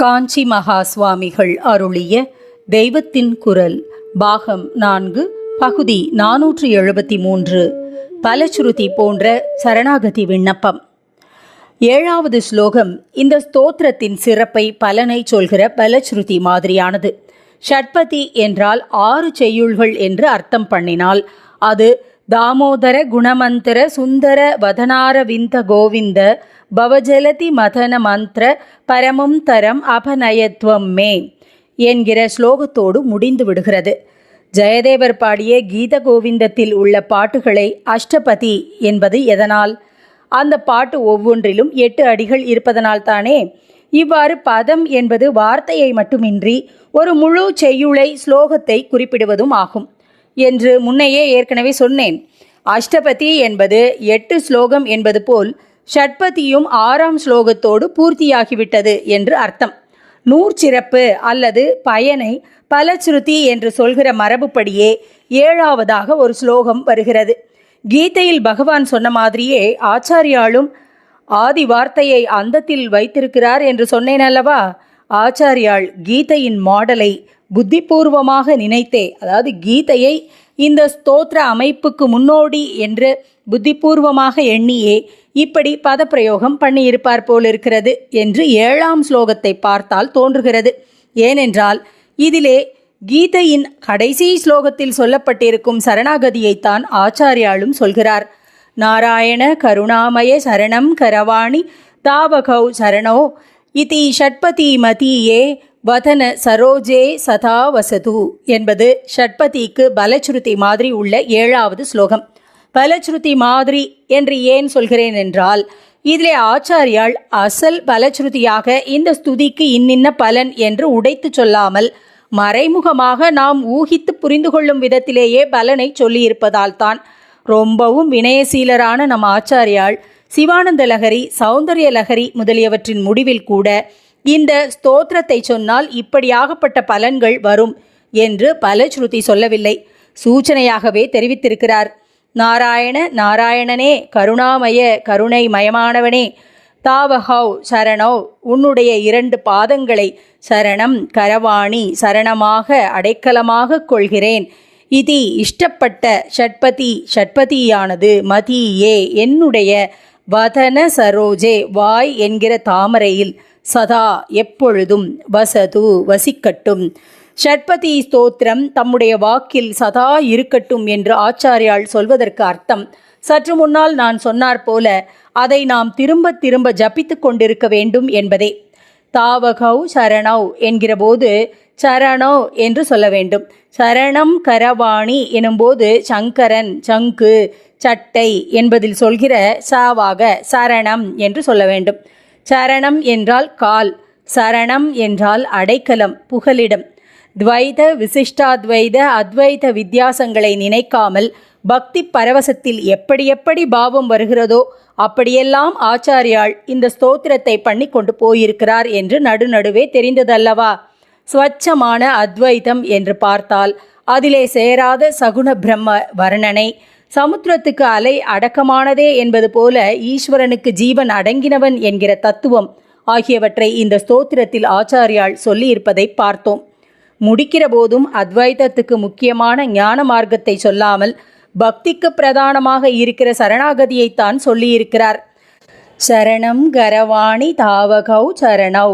காஞ்சி மகா சுவாமிகள் அருளிய தெய்வத்தின் குரல் பாகம் நான்கு பகுதி நானூற்று எழுபத்தி மூன்று பலச்சுருதி போன்ற சரணாகதி விண்ணப்பம். ஏழாவது ஸ்லோகம் இந்த ஸ்தோத்திரத்தின் சிறப்பை பலனை சொல்கிற பலச்சுருதி மாதிரியானது. ஷட்பதி என்றால் ஆறு செய்யுள்கள் என்று அர்த்தம் பண்ணினால் அது தாமோதர குணமந்திர சுந்தர வதனார விந்த கோவிந்த பவஜலதி மதன மந்திர பரமும் தரம் அபநயத்துவம் மே என்கிற ஸ்லோகத்தோடு முடிந்து விடுகிறது. ஜெயதேவர் பாடிய கீத கோவிந்தத்தில் உள்ள பாட்டுகளை அஷ்டபதி என்பது எதனால்? அந்த பாட்டு ஒவ்வொன்றிலும் எட்டு அடிகள் இருப்பதனால் தானே? இவ்வாறு பதம் என்பது வார்த்தையை மட்டுமின்றி ஒரு முழு செய்யுளை ஸ்லோகத்தை குறிப்பிடுவதும் ஆகும். என்று முன்னையே ஏற்கனவே சொன்னேன். அஷ்டபதி என்பது எட்டு ஸ்லோகம் என்பது போல் ஷட்பதியும் ஆறாம் ஸ்லோகத்தோடு பூர்த்தியாகிவிட்டது என்று அர்த்தம். நூற்சிறப்பு அல்லது பயனை பலச்சுருதி என்று சொல்கிற மரபுப்படியே ஏழாவதாக ஒரு ஸ்லோகம் வருகிறது. கீதையில் பகவான் சொன்ன மாதிரியே ஆச்சாரியாலும் ஆதி வார்த்தையை அந்தத்தில் வைத்திருக்கிறார் என்று சொன்னேன் அல்லவா? ஆச்சாரியாள் கீதையின் மாடலை புத்திபூர்வமாக நினைத்தே அதாவது கீதையை இந்த ஸ்தோத்திர அமைப்புக்கு முன்னோடி என்று புத்திபூர்வமாக எண்ணியே இப்படி பதப்பிரயோகம் பண்ணியிருப்பார் போலிருக்கிறது என்று ஏழாம் ஸ்லோகத்தை பார்த்தால் தோன்றுகிறது. ஏனென்றால் இதிலே கீதையின் கடைசி ஸ்லோகத்தில் சொல்லப்பட்டிருக்கும் சரணாகதியைத்தான் ஆச்சாரியாலும் சொல்கிறார். நாராயண கருணாமய சரணம் கரவாணி தாவகௌ சரணோ இதி ஷட்பதி மதியே வதன சரோஜே சதா வசது என்பது ஷட்பதிக்கு பலச்சுருதி மாதிரி உள்ள ஏழாவது ஸ்லோகம். பலச்சுருதி மாதிரி என்று ஏன் சொல்கிறேன் என்றால் இதிலே ஆச்சாரியால் அசல் பலச்சுருதியாக இந்த ஸ்துதிக்கு இன்னின்ன பலன் என்று உடைத்து சொல்லாமல் மறைமுகமாக நாம் ஊகித்து புரிந்து கொள்ளும் விதத்திலேயே பலனை சொல்லியிருப்பதால் தான் ரொம்பவும் வினயசீலரான நம் ஆச்சாரியால் சிவானந்த லகரி சௌந்தர்ய லகரி முதலியவற்றின் முடிவில் கூட இந்த ஸ்தோத்திரத்தை சொன்னால் இப்படியாகப்பட்ட பலன்கள் வரும் என்று பல ஸ்ருதி சொல்லவில்லை. சூச்சனையாகவே தெரிவித்திருக்கிறார். நாராயண நாராயணனே கருணாமய கருணை மயமானவனே தாவஹவ் சரணோ உன்னுடைய இரண்டு பாதங்களை சரணம் கரவாணி சரணமாக அடைக்கலமாக கொள்கிறேன். இது இஷ்டப்பட்ட ஷட்பதி ஷட்பதியானது மதியே என்னுடைய வதன சரோஜே வாய் என்கிற தாமரையில். சதா எப்பொழுதும் வசது வசிக்கட்டும். ஷட்பதி ஸ்தோத்திரம் தம்முடைய வாக்கில் சதா இருக்கட்டும் என்று ஆச்சாரியால் சொல்வதற்கு அர்த்தம். சற்று முன்னால் நான் சொன்னார் போல அதை நாம் திரும்ப திரும்ப ஜபித்து கொண்டிருக்க வேண்டும் என்பதே. தாவகௌ சரணௌ என்கிற போது சரணோ என்று சொல்ல வேண்டும். சரணம் கரவாணி எனும்போது சங்கரன் சங்கு சட்டை என்பதில் சொல்கிற சாவாக சரணம் என்று சொல்ல வேண்டும். சரணம் என்றால் கால் சரணம் என்றால் அடைக்கலம் புகலிடம். துவைத விசிஷ்டாத்வைத அத்வைத வித்தியாசங்களை நினைக்காமல் பக்தி பரவசத்தில் எப்படி எப்படி பாவம் வருகிறதோ அப்படியெல்லாம் ஆச்சாரியாள் இந்த ஸ்தோத்திரத்தை பண்ணி கொண்டு போயிருக்கிறார் என்று நடுநடுவே தெரிந்ததல்லவா? ஸ்வச்சமான அத்வைதம் என்று பார்த்தால் அதிலே சேராத சகுண பிரம்ம வர்ணனை சமுத்திரத்துக்கு அலை அடக்கமானதே என்பது போல ஈஸ்வரனுக்கு ஜீவன் அடங்கினவன் என்கிற தத்துவம் ஆகியவற்றை இந்த ஸ்தோத்திரத்தில் ஆச்சாரியால் சொல்லியிருப்பதை பார்த்தோம். முடிக்கிற போதும் அத்வைதத்துக்கு முக்கியமான ஞான மார்க்கத்தை சொல்லாமல் பக்திக்கு பிரதானமாக இருக்கிற சரணாகதியைத்தான் சொல்லியிருக்கிறார். சரணம் கரவாணி தாவகௌ சரணௌ.